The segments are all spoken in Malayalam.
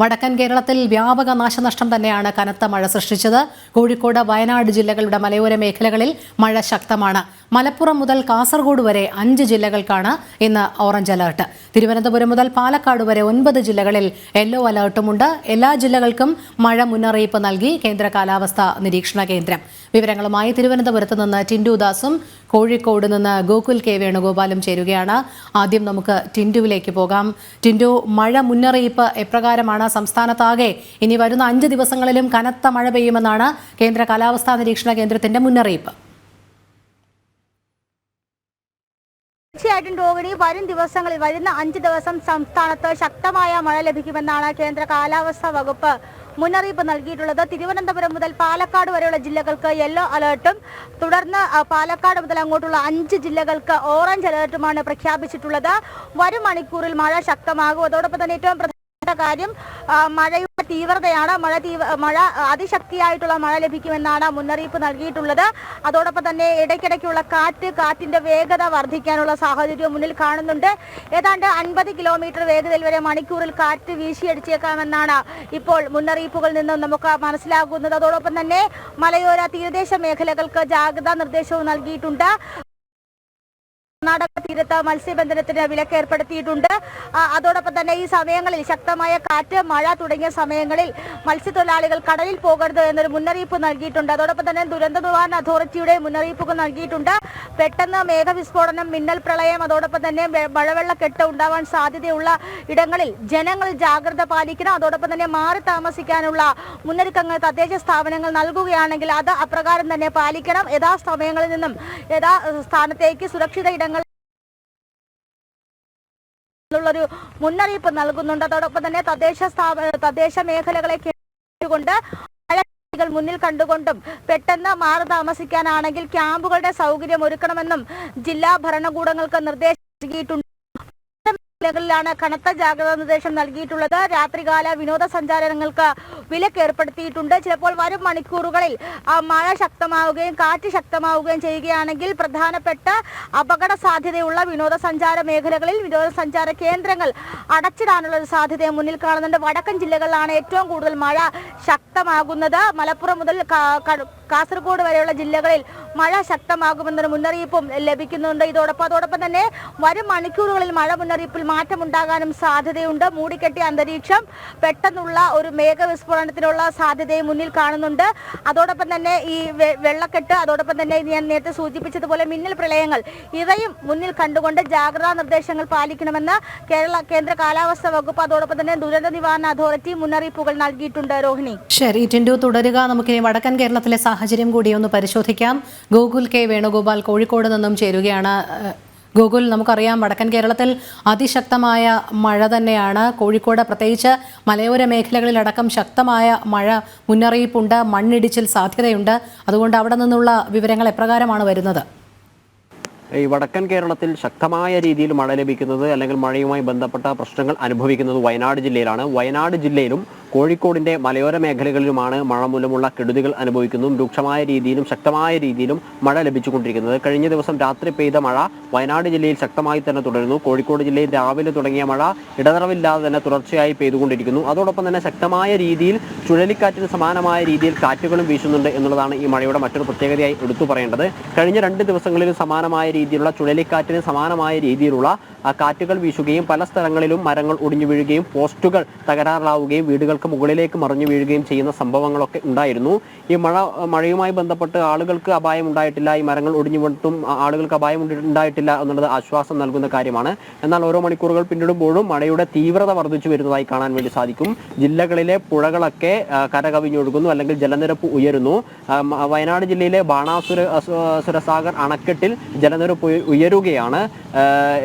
വടക്കൻ കേരളത്തിൽ വ്യാപക നാശനഷ്ടം തന്നെയാണ് കനത്ത മഴ സൃഷ്ടിച്ചത്. കോഴിക്കോട് വയനാട് ജില്ലകളുടെ മലയോര മേഖലകളിൽ മഴ ശക്തമാണ്. മലപ്പുറം മുതൽ കാസർഗോഡ് വരെ അഞ്ച് ജില്ലകൾക്കാണ് ഇന്ന് ഓറഞ്ച് അലർട്ട്. തിരുവനന്തപുരം മുതൽ പാലക്കാട് വരെ ഒൻപത് ജില്ലകളിൽ യെല്ലോ അലർട്ടുമുണ്ട്. എല്ലാ ജില്ലകൾക്കും മഴ മുന്നറിയിപ്പ് നൽകി കേന്ദ്ര കാലാവസ്ഥാ നിരീക്ഷണ കേന്ദ്രം. വിവരങ്ങളുമായി തിരുവനന്തപുരത്ത് നിന്ന് ടിൻഡുദാസും കോഴിക്കോട് നിന്ന് ഗോകുൽ കെ വേണുഗോപാലും ചേരുകയാണ്. ആദ്യം നമുക്ക് ടിൻഡുവിലേക്ക് പോകാം. ടിൻഡു മഴ മുന്നറിയിപ്പ് എപ്രകാരമാണ്? സംസ്ഥാനത്താകെ ഇനി വരുന്ന അഞ്ച് ദിവസങ്ങളിലും കനത്ത മഴ പെയ്യുമെന്നാണ് കേന്ദ്ര കാലാവസ്ഥാ നിരീക്ഷണ കേന്ദ്രത്തിന്റെ മുന്നറിയിപ്പ്. തീർച്ചയായിട്ടും രോഹിണി വരും ദിവസങ്ങളിൽ വരുന്ന അഞ്ച് ദിവസം സംസ്ഥാനത്ത് ശക്തമായ മഴ ലഭിക്കുമെന്നാണ് കേന്ദ്ര കാലാവസ്ഥാ വകുപ്പ് മുന്നറിയിപ്പ് നൽകിയിട്ടുള്ളത്. തിരുവനന്തപുരം മുതൽ പാലക്കാട് വരെയുള്ള ജില്ലകൾക്ക് യെല്ലോ അലേർട്ടും തുടർന്ന് പാലക്കാട് മുതൽ അങ്ങോട്ടുള്ള അഞ്ച് ജില്ലകൾക്ക് ഓറഞ്ച് അലേർട്ടുമാണ് പ്രഖ്യാപിച്ചിട്ടുള്ളത്. വരും മണിക്കൂറിൽ മഴ ശക്തമാകും. അതോടൊപ്പം തന്നെ ഏറ്റവും പ്രധാനപ്പെട്ട കാര്യം മഴയുടെ തീവ്രതയാണ്. മഴ തീവ്ര മഴ അതിശക്തിയായിട്ടുള്ള മഴ ലഭിക്കുമെന്നാണ് മുന്നറിയിപ്പ് നൽകിയിട്ടുള്ളത്. അതോടൊപ്പം തന്നെ ഇടയ്ക്കിടയ്ക്കുള്ള കാറ്റ് കാറ്റിന്റെ വേഗത വർദ്ധിക്കാനുള്ള സാഹചര്യവും മുന്നിൽ കാണുന്നുണ്ട്. ഏതാണ്ട് അൻപത് കിലോമീറ്റർ വേഗതയിൽ വരെ മണിക്കൂറിൽ കാറ്റ് വീശിയടിച്ചേക്കാമെന്നാണ് ഇപ്പോൾ മുന്നറിയിപ്പുകളിൽ നിന്നും നമുക്ക് മനസ്സിലാകുന്നത്. അതോടൊപ്പം തന്നെ മലയോര തീരദേശ മേഖലകൾക്ക് ജാഗ്രതാ നിർദ്ദേശവും നൽകിയിട്ടുണ്ട്. കർണാടക തീരത്ത് മത്സ്യബന്ധനത്തിന് വിലക്ക് ഏർപ്പെടുത്തിയിട്ടുണ്ട് അതോടൊപ്പം തന്നെ ഈ സമയങ്ങളിൽ ശക്തമായ കാറ്റ് മഴ തുടങ്ങിയ സമയങ്ങളിൽ മത്സ്യത്തൊഴിലാളികൾ കടലിൽ പോകരുത് എന്നൊരു മുന്നറിയിപ്പ് നൽകിയിട്ടുണ്ട്. അതോടൊപ്പം തന്നെ ദുരന്ത നിവാരണ അതോറിറ്റിയുടെ മുന്നറിയിപ്പുകൾ നൽകിയിട്ടുണ്ട്. പെട്ടെന്ന് മേഘവിസ്ഫോടനം മിന്നൽ പ്രളയം അതോടൊപ്പം തന്നെ മഴവെള്ള മഴവെള്ളക്കെട്ട് ഉണ്ടാവാൻ സാധ്യതയുള്ള ഇടങ്ങളിൽ ജനങ്ങൾ ജാഗ്രത പാലിക്കണം. അതോടൊപ്പം തന്നെ മാറി താമസിക്കാനുള്ള മുന്നൊരുക്കങ്ങൾ തദ്ദേശ സ്ഥാപനങ്ങൾ നൽകുകയാണെങ്കിൽ അത് അപ്രകാരം തന്നെ പാലിക്കണം. യഥാസമയങ്ങളിൽ നിന്നും യഥാ സ്ഥാനത്തേക്ക് സുരക്ഷിത ഇടങ്ങൾ എന്നുള്ളൊരു മുന്നറിയിപ്പ് നൽകുന്നുണ്ട്. അതോടൊപ്പം തന്നെ തദ്ദേശ തദ്ദേശ മേഖലകളെ കേട്ടുകൊണ്ട് മുന്നിൽ കണ്ടുകൊണ്ടും പെട്ടെന്ന് മാറി താമസിക്കാനാണെങ്കിൽ ക്യാമ്പുകളുടെ സൗകര്യം ഒരുക്കണമെന്നും ജില്ലാ ഭരണകൂടങ്ങൾക്ക് നിർദ്ദേശം നൽകിയിട്ടുണ്ട്. മേഖലകളിലാണ് കനത്ത ജാഗ്രതാ നിർദ്ദേശം നൽകിയിട്ടുള്ളത്. രാത്രികാല വിനോദസഞ്ചാരങ്ങൾക്ക് വിലക്ക് ഏർപ്പെടുത്തിയിട്ടുണ്ട് ചിലപ്പോൾ വരും മണിക്കൂറുകളിൽ മഴ ശക്തമാവുകയും കാറ്റ് ശക്തമാവുകയും ചെയ്യുകയാണെങ്കിൽ പ്രധാനപ്പെട്ട അപകട സാധ്യതയുള്ള വിനോദസഞ്ചാര മേഖലകളിൽ വിനോദസഞ്ചാര കേന്ദ്രങ്ങൾ അടച്ചിടാനുള്ള ഒരു സാധ്യതയെ മുന്നിൽ കാണുന്നുണ്ട്. വടക്കൻ ജില്ലകളിലാണ് ഏറ്റവും കൂടുതൽ മഴ ശക്തമാകുന്നത്. മലപ്പുറം മുതൽ കാസർഗോഡ് വരെയുള്ള ജില്ലകളിൽ മഴ ശക്തമാകുമെന്നൊരു മുന്നറിയിപ്പും ലഭിക്കുന്നുണ്ട്. ഇതോടൊപ്പം അതോടൊപ്പം തന്നെ വരും മണിക്കൂറുകളിൽ മഴ മുന്നറിയിപ്പിൽ മാറ്റമുണ്ടാകാനും സാധ്യതയുണ്ട്. മൂടിക്കെട്ടിയ അന്തരീക്ഷം പെട്ടെന്നുള്ള ഒരു മേഘവിസ്ഫോടനത്തിനുള്ള സാധ്യതയും മുന്നിൽ കാണുന്നുണ്ട്. അതോടൊപ്പം തന്നെ ഈ വെള്ളക്കെട്ട് അതോടൊപ്പം തന്നെ ഞാൻ നേരത്തെ സൂചിപ്പിച്ചതുപോലെ മിന്നൽ പ്രളയങ്ങൾ ഇവയും മുന്നിൽ കണ്ടുകൊണ്ട് ജാഗ്രതാ നിർദ്ദേശങ്ങൾ പാലിക്കണമെന്ന് കേരള കേന്ദ്ര കാലാവസ്ഥാ വകുപ്പ് അതോടൊപ്പം തന്നെ ദുരന്ത നിവാരണ അതോറിറ്റി മുന്നറിയിപ്പുകൾ നൽകിയിട്ടുണ്ട്. രോഹിണി. ശരി തുടരുക. നമുക്ക് വടക്കൻ കേരളത്തിലെ സാഹചര്യം കൂടി ഒന്ന് പരിശോധിക്കാം. ഗോകുൽ കെ വേണുഗോപാൽ കോഴിക്കോട് നിന്നും ചേരുകയാണ്. ഗൂഗിൾ നമുക്കറിയാം വടക്കൻ കേരളത്തിൽ അതിശക്തമായ മഴ തന്നെയാണ്. കോഴിക്കോട് പ്രത്യേകിച്ച് മലയോര മേഖലകളിലടക്കം ശക്തമായ മഴ മുന്നറിയിപ്പുണ്ട് മണ്ണിടിച്ചിൽ സാധ്യതയുണ്ട്. അതുകൊണ്ട് അവിടെ നിന്നുള്ള വിവരങ്ങൾ എപ്രകാരമാണ് വരുന്നത്? ഈ വടക്കൻ കേരളത്തിൽ ശക്തമായ രീതിയിൽ മഴ ലഭിക്കുന്നത് അല്ലെങ്കിൽ മഴയുമായി ബന്ധപ്പെട്ട പ്രശ്നങ്ങൾ അനുഭവിക്കുന്നത് വയനാട് ജില്ലയിലാണ്. വയനാട് ജില്ലയിലും കോഴിക്കോടിന്റെ മലയോര മേഖലകളിലുമാണ് മഴ മൂലമുള്ള കെടുതികൾ അനുഭവിക്കുന്നതും രൂക്ഷമായ രീതിയിലും ശക്തമായ രീതിയിലും മഴ ലഭിച്ചുകൊണ്ടിരിക്കുന്നത്. കഴിഞ്ഞ ദിവസം രാത്രി പെയ്ത മഴ വയനാട് ജില്ലയിൽ ശക്തമായി തന്നെ തുടരുന്നു. കോഴിക്കോട് ജില്ലയിൽ രാവിലെ തുടങ്ങിയ മഴ ഇടതടവില്ലാതെ തന്നെ തുടർച്ചയായി പെയ്തുകൊണ്ടിരിക്കുന്നു. അതോടൊപ്പം തന്നെ ശക്തമായ രീതിയിൽ ചുഴലിക്കാറ്റിന് സമാനമായ രീതിയിൽ കാറ്റുകളും വീശുന്നുണ്ട് എന്നുള്ളതാണ് ഈ മഴയുടെ മറ്റൊരു പ്രത്യേകതയായി എടുത്തു പറയേണ്ടത്. കഴിഞ്ഞ രണ്ട് ദിവസങ്ങളിൽ സമാനമായ രീതിയിലുള്ള ചുഴലിക്കാറ്റിന് സമാനമായ രീതിയിലുള്ള കാറ്റുകൾ വീശുകയും പല സ്ഥലങ്ങളിലും മരങ്ങൾ ഒടിഞ്ഞു വീഴുകയും പോസ്റ്റുകൾ തകരാറിലാവുകയും വീടുകൾക്ക് മുകളിലേക്ക് മറിഞ്ഞു വീഴുകയും ചെയ്യുന്ന സംഭവങ്ങളൊക്കെ ഉണ്ടായിരുന്നു. ഈ മഴ മഴയുമായി ബന്ധപ്പെട്ട് ആളുകൾക്ക് അപായം ഉണ്ടായിട്ടില്ല. ഈ മരങ്ങൾ ഒടിഞ്ഞു വീണിട്ടും ആളുകൾക്ക് അപായം ഉണ്ടായിട്ടില്ല എന്നുള്ളത് ആശ്വാസം നൽകുന്ന കാര്യമാണ്. എന്നാൽ ഓരോ മണിക്കൂറുകൾ പിന്നിടുമ്പോഴും മഴയുടെ തീവ്രത വർദ്ധിച്ചു വരുന്നതായി കാണാൻ വേണ്ടി സാധിക്കും. ജില്ലകളിലെ പുഴകളൊക്കെ കരകവിഞ്ഞൊഴുകുന്നു അല്ലെങ്കിൽ ജലനിരപ്പ് ഉയരുന്നു. വയനാട് ജില്ലയിലെ ബാണാസുര സുരസാഗർ അണക്കെട്ടിൽ ജലനിരപ്പ് ഉയ- ഉയരുകയാണ്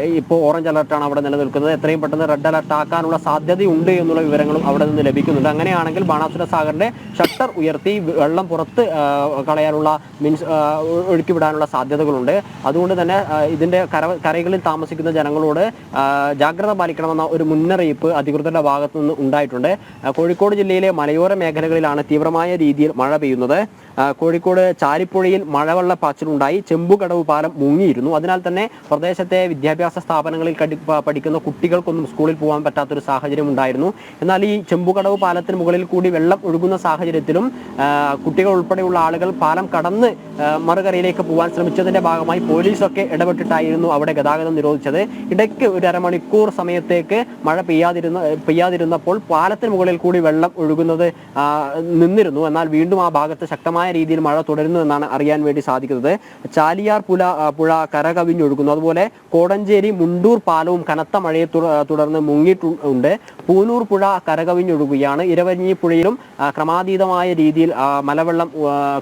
ഇപ്പോൾ ഓറഞ്ച് അലർട്ടാണ് അവിടെ നിലനിൽക്കുന്നത്. എത്രയും പെട്ടെന്ന് റെഡ് അലർട്ട് ആക്കാനുള്ള സാധ്യതയുണ്ട് എന്നുള്ള വിവരങ്ങളും അവിടെ നിന്ന് ലഭിക്കുന്നുണ്ട്. അങ്ങനെയാണെങ്കിൽ ബാണാസുര സാഗറിന്റെ ഷട്ടർ ഉയർത്തി വെള്ളം പുറത്ത് കളയാനുള്ള മീൻസ് ഒഴുക്കി വിടാനുള്ള സാധ്യതകളുണ്ട്. അതുകൊണ്ട് തന്നെ ഇതിന്റെ കര കരകളിൽ താമസിക്കുന്ന ജനങ്ങളോട് ജാഗ്രത പാലിക്കണമെന്ന ഒരു മുന്നറിയിപ്പ് അധികൃതരുടെ ഭാഗത്തു നിന്ന് ഉണ്ടായിട്ടുണ്ട്. കോഴിക്കോട് ജില്ലയിലെ മലയോര മേഖലകളിലാണ് തീവ്രമായ രീതിയിൽ മഴ പെയ്യുന്നത്. കോഴിക്കോട് ചാരിപ്പുഴയിൽ മഴവെള്ളപ്പാച്ചിലുണ്ടായി ചെമ്പുകടവ് പാലം മുങ്ങിയിരുന്നു. അതിനാൽ തന്നെ പ്രദേശത്തെ വിദ്യാഭ്യാസ സ്ഥാപനങ്ങൾ സ്ഥാനങ്ങളിൽ പഠിക്കുന്ന കുട്ടികൾക്കൊന്നും സ്കൂളിൽ പോകാൻ പറ്റാത്തൊരു സാഹചര്യം ഉണ്ടായിരുന്നു. എന്നാൽ ഈ ചെമ്പുകടവ് പാലത്തിന് മുകളിൽ കൂടി വെള്ളം ഒഴുകുന്ന സാഹചര്യത്തിലും കുട്ടികൾ ഉൾപ്പെടെയുള്ള ആളുകൾ പാലം കടന്ന് മറുകരയിലേക്ക് പോകാൻ ശ്രമിച്ചതിന്റെ ഭാഗമായി പോലീസൊക്കെ ഇടപെട്ടിട്ടായിരുന്നു അവിടെ ഗതാഗതം നിരോധിച്ചത്. ഇടയ്ക്ക് ഒരു അരമണിക്കൂർ സമയത്തേക്ക് മഴ പെയ്യാതിരുന്ന പെയ്യാതിരുന്നപ്പോൾ പാലത്തിന് മുകളിൽ കൂടി വെള്ളം ഒഴുകുന്നത് നിന്നിരുന്നു. എന്നാൽ വീണ്ടും ആ ഭാഗത്ത് ശക്തമായ രീതിയിൽ മഴ തുടരുന്നു എന്നാണ് അറിയാൻ വേണ്ടി സാധിക്കുന്നത്. ചാലിയാർ പുല പുഴ കരകവിഞ്ഞൊഴുകുന്നു. അതുപോലെ കോടഞ്ചേരി മുണ്ടൂർ പാലവും കനത്ത മഴയെ തുടർന്ന് മുങ്ങിയിട്ടുണ്ട് പൂനൂർ പുഴ കരകവിഞ്ഞൊഴുകുകയാണ്. ഇരവഞ്ഞി പുഴയിലും ക്രമാതീതമായ രീതിയിൽ മലവെള്ളം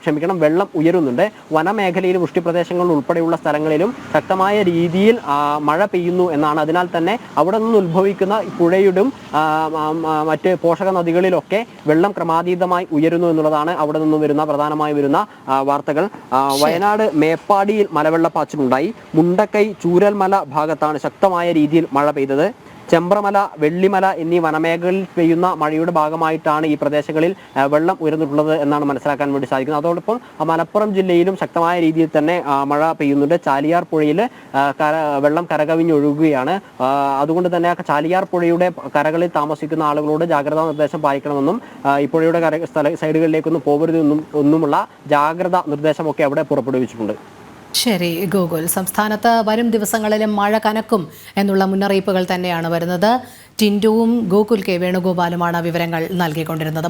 ക്ഷമിക്കണം വെള്ളം ഉയരുന്നുണ്ട്. വനമേഖലയിലും വൃഷ്ടിപ്രദേശങ്ങളിൽ ഉൾപ്പെടെയുള്ള സ്ഥലങ്ങളിലും ശക്തമായ രീതിയിൽ മഴ പെയ്യുന്നു എന്നാണ്. അതിനാൽ തന്നെ അവിടെ നിന്ന് ഉത്ഭവിക്കുന്ന പുഴയുടെയും മറ്റ് പോഷക നദികളിലൊക്കെ വെള്ളം ക്രമാതീതമായി ഉയരുന്നു എന്നുള്ളതാണ് അവിടെ നിന്ന് വരുന്ന പ്രധാനമായി വരുന്ന വാർത്തകൾ. വയനാട് മേപ്പാടിയിൽ മലവെള്ളപ്പാച്ചിലുണ്ടായി. മുണ്ടക്കൈ ചൂരൽമല ഭാഗത്താണ് ശക്തമായ രീതിയിൽ മഴ പെയ്തത്. ചെമ്പ്രമല വെള്ളിമല എന്നീ വനമേഖലയിൽ പെയ്യുന്ന മഴയുടെ ഭാഗമായിട്ടാണ് ഈ പ്രദേശങ്ങളിൽ വെള്ളം ഉയർന്നിട്ടുള്ളത് എന്നാണ് മനസ്സിലാക്കാൻ വേണ്ടി സാധിക്കുന്നത്. അതോടൊപ്പം മലപ്പുറം ജില്ലയിലും ശക്തമായ രീതിയിൽ തന്നെ മഴ പെയ്യുന്നുണ്ട്. ചാലിയാർ പുഴയിൽ കര വെള്ളം കരകവിഞ്ഞൊഴുകുകയാണ്. അതുകൊണ്ട് തന്നെ ചാലിയാർ പുഴയുടെ കരകളിൽ താമസിക്കുന്ന ആളുകളോട് ജാഗ്രതാ നിർദ്ദേശം പാലിക്കണമെന്നും ഈ പുഴയുടെ കര സ്ഥല സൈഡുകളിലേക്കൊന്നും പോകരുതെന്നും ഒന്നുമുള്ള ജാഗ്രതാ നിർദ്ദേശമൊക്കെ അവിടെ പുറപ്പെടുവിച്ചിട്ടുണ്ട്. ശരി ഗൂഗിൾ. സംസ്ഥാനത്ത് വരും ദിവസങ്ങളിലും മഴ കനക്കും എന്നുള്ള മുന്നറിയിപ്പുകൾ തന്നെയാണ് വരുന്നത്. ടിൻഡുവും ഗോകുൽ കെ വേണുഗോപാലുമാണ് വിവരങ്ങൾ നൽകിക്കൊണ്ടിരുന്നത്.